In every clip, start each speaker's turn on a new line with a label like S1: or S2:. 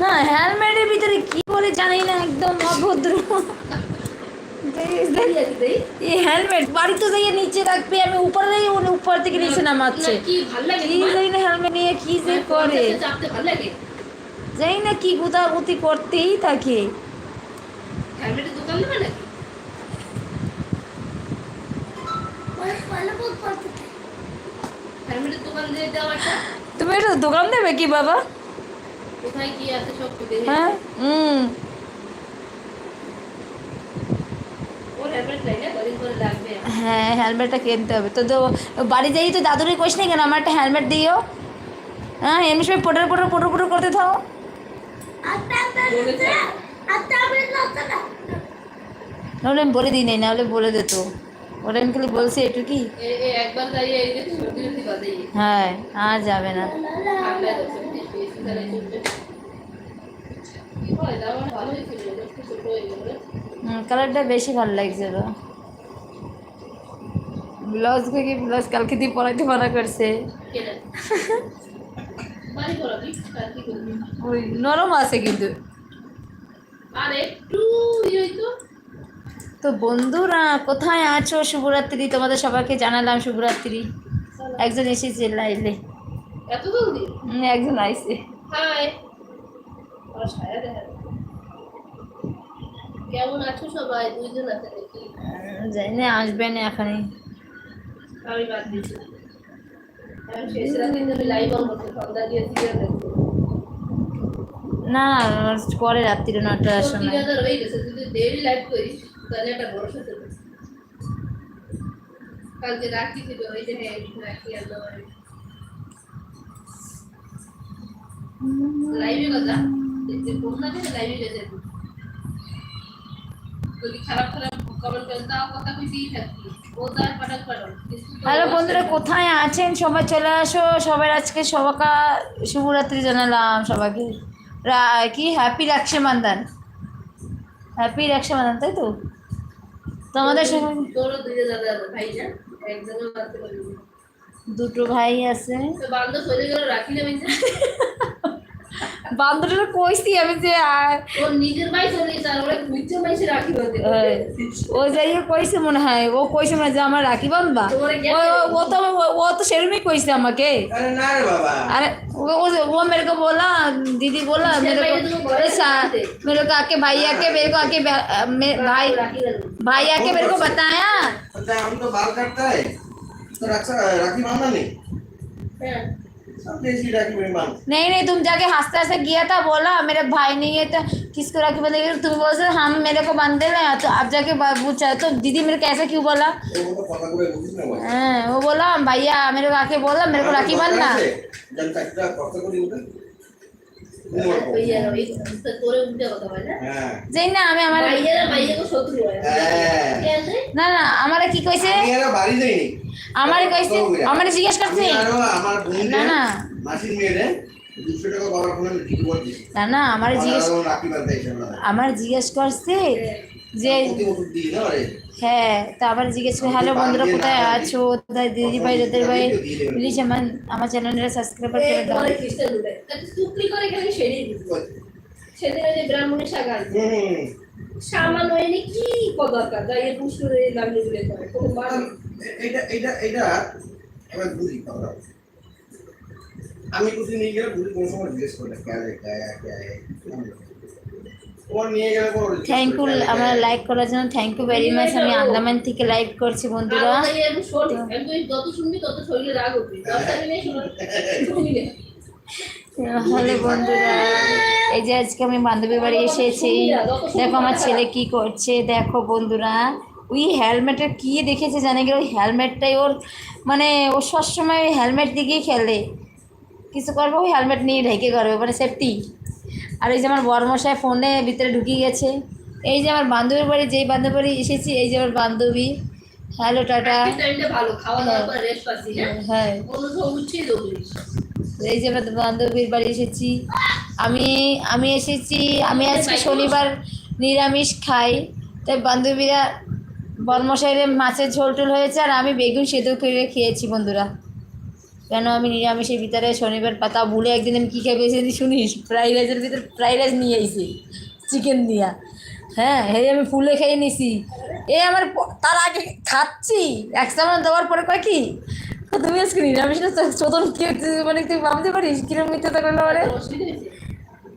S1: হ্যাঁ হেলমেটের ভিতরে কি বলে জানি না একদম অভদ্র।
S2: দেই আগে দেই।
S1: এই হেলমেট বাড়িতে যাইয়ে নিচে রাখবে আমি উপরে যাই উপর থেকে নিচে নামাচ্ছে।
S2: কি ভালো লাগে
S1: কি জানি না হেলমেট নিয়ে কি যে করে।
S2: চাপতে ভালো লাগে?
S1: জানি না কি গুতাগুতি করতেই থাকে।
S2: হেলমেটের দোকান দেবে নাকি?
S1: তুমি এটা দোকান দেবে কি বাবা
S2: কোথায় কি আছে সব দেখে
S1: হ্যাঁ? হুম। হ্যাঁ হেলমেটটা কিনতে হবে। তো তো বাড়ি যাই তো দাদুরে কোশ নেই কেন? আমার একটা হেলমেট দিও। হ্যাঁ এমনি সময় পোটার পোটার পোটার পোটার করতে থাও। নাহলে আমি বলে দিই নাই নাহলে বলে দিত ওটা আমি খালি বলছি এটুকি
S2: এ এ একবার দাঁড়িয়ে এই যে সর্দি সর্দি বাজে
S1: হ্যাঁ আর যাবে না। কালারটা বেশি ভালো লাগছে তো। ব্লাউজ কি ব্লাউজ কালকে দিয়ে পরাইতে মানা করছে। ওই নরম আছে কিন্তু। তো বন্ধুরা কোথায় আছো? শুভরাত্রি। তোমাদের সবাইকে জানালাম শুভরাত্রি। একজন এসেছে লাইলে একজন আইসে
S2: হাই। আর ছায়া দেখা কেমন আছো সবাই? দুইজন আছে নাকি?
S1: জানি না আসবে না এখানে
S2: আমি বাদ দেখছ
S1: না পরে রাত্রিরে নটার সময়।
S2: হয়ে কালকে রাখি ছিল ওই যে হ্যাঁ রাখি আলো লাইভে কথা দেখতে ফোন না দিয়ে লাইভে যদি খারাপ খারাপ কমেন্ট করেন তাও কথা কইতেই থাকি ও তার পাঠাক পাঠাক
S1: হ্যালো বন্ধুরা কোথায় আছেন? সবাই চলে আসো। সবাই আজকে সবাকা শুভরাত্রি জানালাম সবাইকে। কি? হ্যাপি রাক্ষাবন্ধন হ্যাপি রাক্ষাবন্ধন তাই তো?
S2: তোমাদের
S1: দুটো ভাই আছে।
S2: রাখি
S1: বান্ধবীরা কইছি আমি যে আয়
S2: ওর নিজের ভাই চলে গেছে আর ওরা বুঝছে মাইসে রাখি বলতে
S1: ওই, ও যাই হোক কইছে মনে হয় ও কইছে মনে হয় যে আমার রাখি বান্ধবা
S2: তোমারে কে-
S1: ও ও- ও তো ও- ও তো সেরকমই কইছে আমাকে
S3: अरे ना रे बाबा
S1: अरे वो वो वो मेरे को बोला दीदी बोला मेरे को अरे सा- मेरे को आके भाई आके मेरे को आके बा- अ, मे- भाई
S2: রাখি গেল
S1: भाई आके मेरे को बताया
S3: पता है हम तो बाल काटता है तो रक्षा राखी बांधना नहीं
S2: হ্যাঁ
S3: सब देसी राखी में बांध
S1: नहीं नहीं तुम जाके हंसते हंसते गया था बोला मेरे भाई नहीं है तो किसको राखी बंधेगी तुम बोल रहे हम मेरे को बांधे ना तो आप जाके बा- पूछा तो दीदी मेरे को ऐसा क्यों बोला
S3: वो तो पता करे बुझिस ना भाई
S1: हाँ, वो बोला भैया मेरे को आके बोला मेरे को राखी बांधना
S3: जनता कितना पता করে উঠে
S2: ভাইয়ারা ওই তো তোরে উল্টে কথা বলে না
S3: হ্যাঁ
S1: যাই না আমি আমার
S2: ভাইয়ারা ভাইয়াকে শত্রু হয়
S3: হ্যাঁ।
S2: কেন রে?
S1: না না আমারে কি কইছে
S3: আমি এরা বাড়ি যাইনি
S1: আমারে কইছে আমারে জিজ্ঞেস করছে।
S3: আমার বোন
S1: না, না।
S3: মাসির মেয়ে দুশো টাকা বাবার ফোনে ঠিক করে
S1: না না আমারে জিজ্ঞেস আমার জিজ্ঞেস করছে যে হ্যাঁ তা আবার জিজ্ঞেস করে হ্যালো বন্ধুরা কোথায় আছো? কোথায় দিদি ভাই রোদের ভাই? প্লিজ আমার আমার চ্যানেলটা সাবস্ক্রাইব করে দাও
S2: চুক্তি করে খালি সেরে সেদিন ওই যে ব্রাহ্মণের শাখা
S3: হুম
S2: সামান্য এনে কি দরকার? যাই পুষ্করে লাগলে দিলে করে কোনো বার
S3: এটা এটা এটা এবার বুঝি কথা আমি কুচি নিয়ে গেলে বুঝি কোনো সময় জিজ্ঞেস
S1: থ্যাংক ইউ আমার লাইক করার জন্য থ্যাংক ইউ ভেরি মাচ আমি আন্দামান থেকে লাইভ করছি বন্ধুরা।
S2: যত শুনবি তত শরীরে রাগ উঠবে।
S1: তাহলে বন্ধুরা এই যে আজকে আমি বান্ধবীর বাড়ি এসেছি। দেখো আমার ছেলে কি করছে দেখো বন্ধুরা। ওই হেলমেটের কি দেখেছে জানে গেলে? ওই হেলমেটটাই ওর মানে ও সবসময় ওই হেলমেট দিকেই খেলে। কিছু করব ওই হেলমেট নিয়ে ঢেকে করবে মানে সেফটি আর এই যে আমার বরমশাই ফোনে ভিতরে ঢুকিয়ে গেছে। এই যে আমার বান্ধবীর বাড়ি যেই বান্ধবীর বাড়ি এসেছি এই যে আমার বান্ধবী। হ্যালো টাটা।
S2: হ্যাঁ।
S1: হ্যাঁ?
S2: দৌড়ি
S1: এই যে আমার বান্ধবীর বাড়ি এসেছি। আমি আমি এসেছি আমি আজকে শনিবার নিরামিষ খাই। তাই বান্ধবীরা বর্মশাইরে মাছের ঝোল টোল হয়েছে আর আমি বেগুন সেদ্ধ করে খেয়েছি বন্ধুরা। কেন আমি নিরামিষের ভিতরে শনিবার পাতা ভুলে একদিন আমি কী খেয়ে পেয়েছি শুনিস? ফ্রাইড রাইসের ভিতরে ফ্রাইড রাইস নিয়ে আইছি, চিকেন দিয়া। হ্যাঁ হে আমি ফুলে খেয়ে নিছি। এ আমার তার আগে খাচ্ছি, এক চামচ দেওয়ার পরে কয় কি? তুমি আজকে নিরামিষ না চোদন মানে তুই ভাবতে পারিস কিরম মিথ্যাটা করল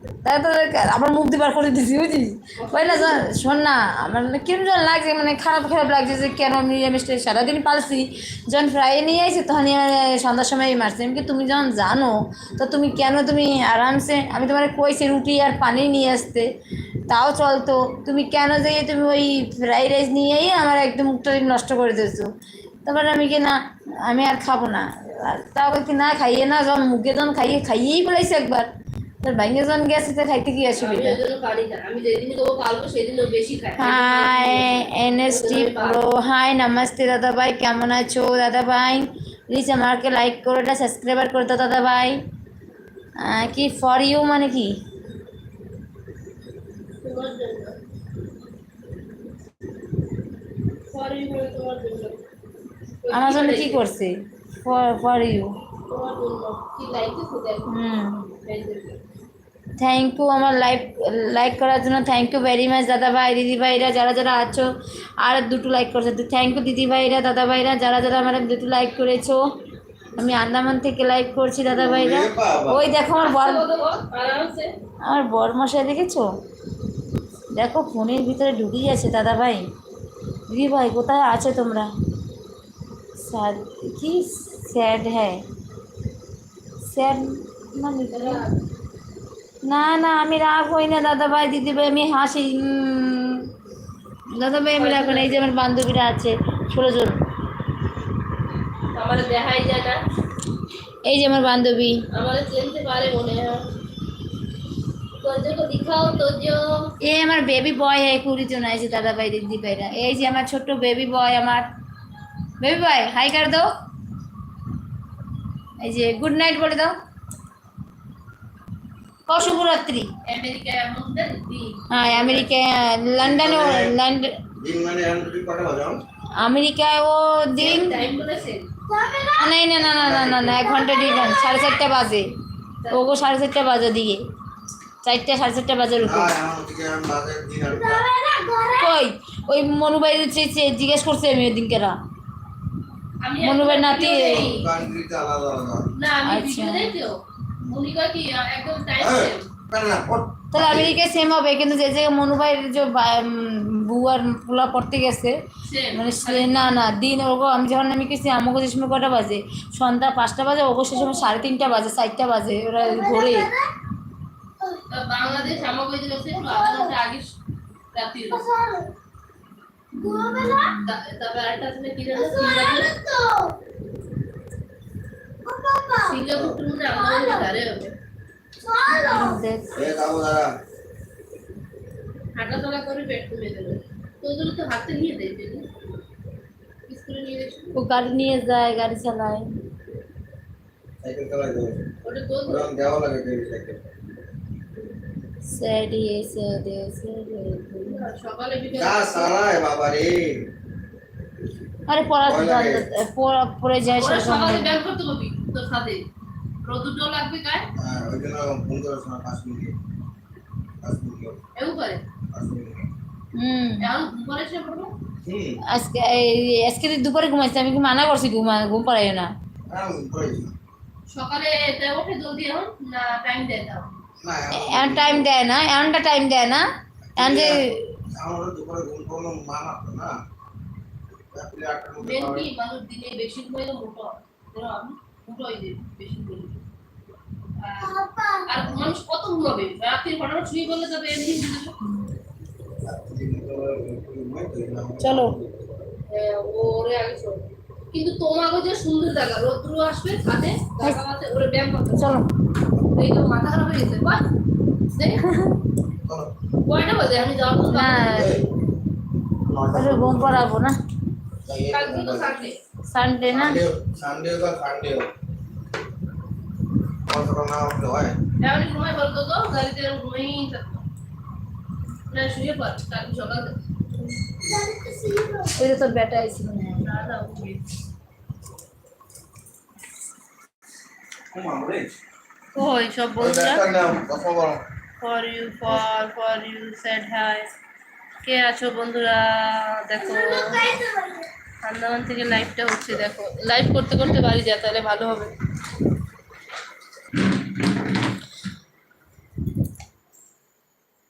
S2: অসুবিধা হয়েছে
S1: তাই তো আবার মুখ দিবার করে দিছি বুঝিস ওই না, শোন- না, আমার মানে কিরম যেন লাগছে মানে খারাপ খারাপ লাগছে যে কেন আমি নিরামিষটা সারাদিন পালছি। যখন ফ্রাই নিয়ে আসি তখনই আমার সন্ধ্যার সময় মারছি। আমি তুমি যখন জানো, তো তুমি কেন তুমি আরামসে, আমি তোমার কইছি রুটি আর পানি নিয়ে আসতে, তাও চলতো। তুমি কেন যাইয়ে তুমি ওই ফ্রাইড রাইস নিয়েই আমার একদম মুখটা নষ্ট করে দিয়েছ? তারপরে আমি কি না, আমি আর খাব না। তাও কি না খাইয়ে না, যখন মুখে যখন খাইয়ে, খাইয়েই ফেলাইছি একবার। তোর ভাইঙ্গে যখন গেছে তো খাইতে কি অসুবিধা?
S2: আমি যেদিন দেবো পালবো সেদিন বেশি খায়
S1: হাই এনএসটি প্রো হাই নমস্তে দাদা ভাই কেমন আছো দাদা ভাই প্লিজ আমাকে লাইক করে এটা সাবস্ক্রাইবার করে দাও দাদা ভাই কি ফর ইউ মানে কি?
S2: জন্য।
S1: আমার জন্য কি করছে?
S2: For for
S1: you thank you আমার লাইক লাইক করার জন্য থ্যাংক ইউ ভেরি মাচ দাদা ভাই দিদি ভাইরা যারা যারা আছো আর দুটো লাইক করেছ। থ্যাংক ইউ দিদি ভাইরা দাদা ভাইরা যারা যারা আমার দুটো লাইক করেছ। আমি আন্দামান থেকে লাইক করছি দাদা ভাইরা ওই দেখো আমার বর আমার বর মশাই দেখেছ? দেখো ফোনের ভিতরে ঢুকে আছে দাদা ভাই দিদি ভাই কোথায় আছো তোমরা? স্যাড কি স্যাড হ্যাঁ। না না আমি রাগ হই না দাদাভাই দিদিভাই আমি হাসি দাদাভাই আমি রাগ না এই যে আমার বান্ধবীরা আছে ষোলো জন। এই যে আমার বান্ধবী।
S2: আমার চিনতে
S1: আমার বেবি বয় হ্যাঁ কুড়ি জন আছে দাদা ভাই দিদি ভাইরা এই যে আমার ছোট্ট বেবি বয় আমার। বেবি বয় হাই কার দাও। এই যে গুড নাইট বলে দাও। শুভরাত্রি
S2: আমেরিকায়
S1: হ্যাঁ আমেরিকা, লন্ডনে লন্ডন আমেরিকায় ও দিন।
S2: বলেছে
S1: না না না না না না, এক ঘণ্টা ডিফারেন্স সাড়ে চারটা বাজে। ওগো সাড়ে চারটা বাজে দিকে। চারটা, সাড়ে চারটা বাজার উপর। কই? ওই মনুবাই জিজ্ঞেস করছে আমি ওই দিনকেরা মনুবের নাতি-
S2: video দেই।
S3: কান্ট্রিতে আলাদা আলাদা।
S2: না আমি
S1: আচ্ছা। তাহলে আমেরিকায় সেম হবে কিন্তু যে জায়গায় মনুবাইয়ের যে বা- বুয়ার পোলা পড়তে গেছে মানে না না দিন ওগো আমি যখন আমি গেছি আমাকে যে সময় কটা বাজে? সন্ধ্যা পাঁচটা বাজে ওগো সে সময় সাড়ে তিনটা বাজে চারটা বাজে ওরা ঘোরে
S2: বাংলাদেশ আমাকে আগে রাত্রি তারপর আরেকটা আছে কি জানো সিঙ্গাপুর সিঙ্গাপুর টু আমাদের ধারে হবে।
S1: দেখ,
S3: এ কাবু দাদা
S2: হাঁটা চলা করে পেট কমে দেবে। তো তো হাতে নিয়ে দেয় স্কুলে নিয়ে
S1: ও গাড়ি নিয়ে যায় গাড়ি চালায়।
S2: ওটা তো
S3: দেওয়া লাগে সাইকেল।
S1: স্যাডি স্যাডি স্যাডি
S2: সকালে বিকেলে
S3: বাবা রে
S1: আরে পড়া পড়া পড়ে যায়
S2: সকালে ব্যায়াম করতে তোর সাথে। রোদুটো লাগবে
S3: হ্যাঁ ওই জন্য ফোন করার সময় পাঁচ মিনিট পাঁচ মিনিট
S2: এও করে
S3: মিনিট
S1: হুম।
S2: এখন ঘুমারে সে পড়ব?
S1: আজকে আজকে তো দুপুরে ঘুমাইছি আমি কি মানা করছি ঘুমা ঘুম পাড়াইও না।
S3: হ্যাঁ
S2: সকালে এটা ওঠে জলদি এখন না টাইম দেয় দাও
S1: টাইম দেয় না এমনটা টাইম দেয় না এমন যে
S3: মানা
S2: মেন মানুষ মোটা। হয়। হয়ে আর- মানুষ কত ঘুমাবে? বললে তবে এমনি
S1: চলো।
S2: ওরে আগে কিন্তু তোমাকে যে সুন্দর জায়গা রোদ্র আসবে ছাদে জায়গা আছে ওরে ব্যায়াম করতে।
S1: চলো।
S2: এই তো মাথা খারাপ হয়ে গেছে। কয়টা বাজে আমি তো
S3: নটা
S1: ওরে ঘুম পাড়াবো না?
S2: কালকে তো সানডে
S1: সানডে না?
S3: সানডে সানডে বা সানডে কতটা না হয়।
S2: এমনি ঘুমাই বলতো তো গাড়িতে ঘুমাই থাকতো না শুয়ে পর কালকে সকালে
S1: ওই যে বেটা আইছিল
S2: না উঠবে ওই সব বন্ধুরা for you for for you said hi কে আছো বন্ধুরা? দেখো আন্দামান থেকে লাইভটা হচ্ছে দেখো। লাইভ করতে করতে বাড়ি যা তাহলে ভালো হবে।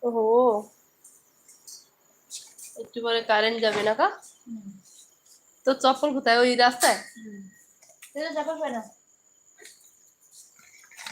S2: ওহো। একটু পরে কারেন্ট যাবে না কা? তোর চপ্পল কোথায়? ওই রাস্তায়?
S1: তুই তো চাপা পেন
S2: নে।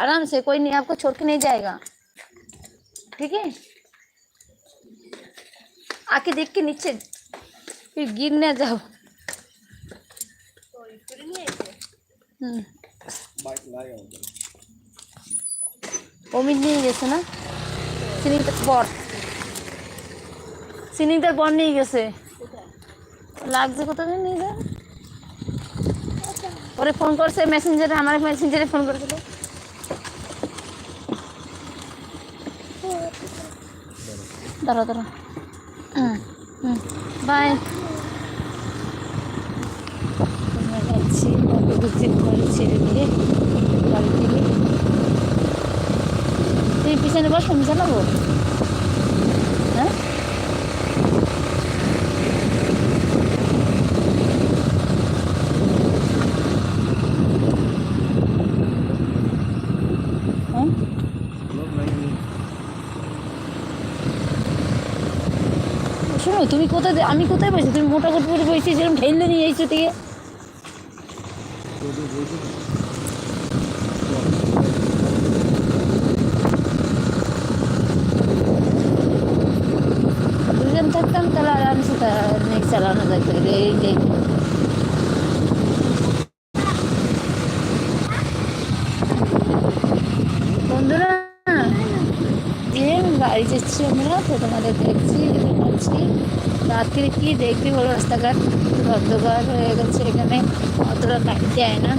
S1: आराम से कोई नहीं आपको छोड़ के नहीं जाएगा ठीक है आके देख के नीचे फिर गिर ना जाओ
S2: ওই করে নিয়ে এসে
S1: হুম অমিত নিয়ে গেছে না সিনিংটার বর সিনিংটার বর নিয়ে গেছে লাগছে কত দিন নিয়ে যায় ওরে ফোন করছে মেসেঞ্জারে আমার মেসেঞ্জারে ফোন করেছিল দাঁড়া দাঁড়া হুম হুম বাই আমরা যাচ্ছি ভিজিট করে ছেড়ে দিয়ে, বাড়ি থেকে। তুই পিছনে বস, আমি চালাবো হ্যাঁ হ্যাঁ শোনো তুমি কোথায় আমি কোথায় বসে? তুমি মোটা কোট পরে বসে যেরকম ঠেললে নিয়ে এসছো থেকে থাকতাম তাহলে আরামসে নেক্সট চালানো যেত এই যে বন্ধুরা যে বাড়ি যাচ্ছি আমরা, তো তোমাদের দেখছি বলছি রাত্রে কি দেখবি বলো, রাস্তাঘাট? অন্ধকার হয়ে গেছে এখানে। অতটা লাইট যায় না।